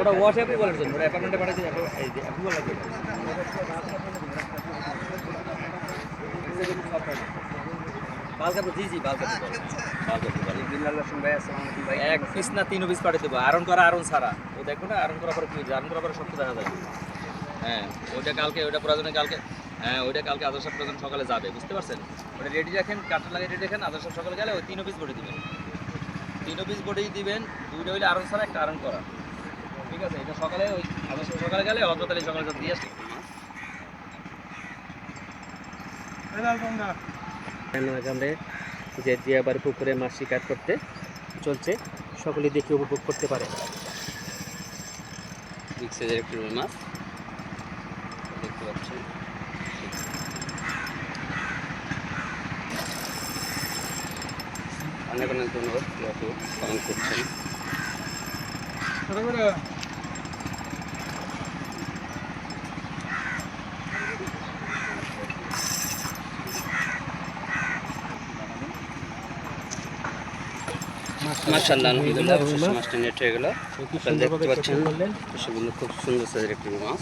ওটা ওয়াশ অ্যাপ্রুভালের জন্য ওটা অ্যাপার্টমেন্টে পাঠাচ্ছি এই যে অ্যাপ্রুভাল লাগবে এক পিস না তিন পিস পাঠিয়ে দেবো করা ছাড়া। ও দেখো না করার পরে করার পরে শক্ত দেখা যায় হ্যাঁ ওইটা কালকে ওইটা প্রয়োজনে কালকে হ্যাঁ ওইটা কালকে আদর্শ প্রয়োজন সকালে যাবে বুঝতে পারছেন? ওটা রেডি রাখেন কাঠটা লাগিয়ে রেডি রাখেন আদর্শ সকালে গেলে ওই তিন পিস বডি দিবেন। তিন পিস বডি দিবেন দুইটা হইলে আয়রন ছাড়া একটা আয়রন করা। ঠিক আছে এটা সকালে ওই সকালে গেলে সকালে দিয়ে গ্রামে যে জিয়াবার পুকুরে মাছ শিকার করতে চলছে সকলে দেখে উপভোগ করতে পারে। বিগ সাইজের একটি রুই মাছ। দেখতে পাচ্ছেন অনেক অনেক ধন্যবাদ কমেন্ট করছেন। মাশাআল্লাহ আলহামদুলিল্লাহ মাছটা খুব সুন্দর সাইজের একটি মাছ।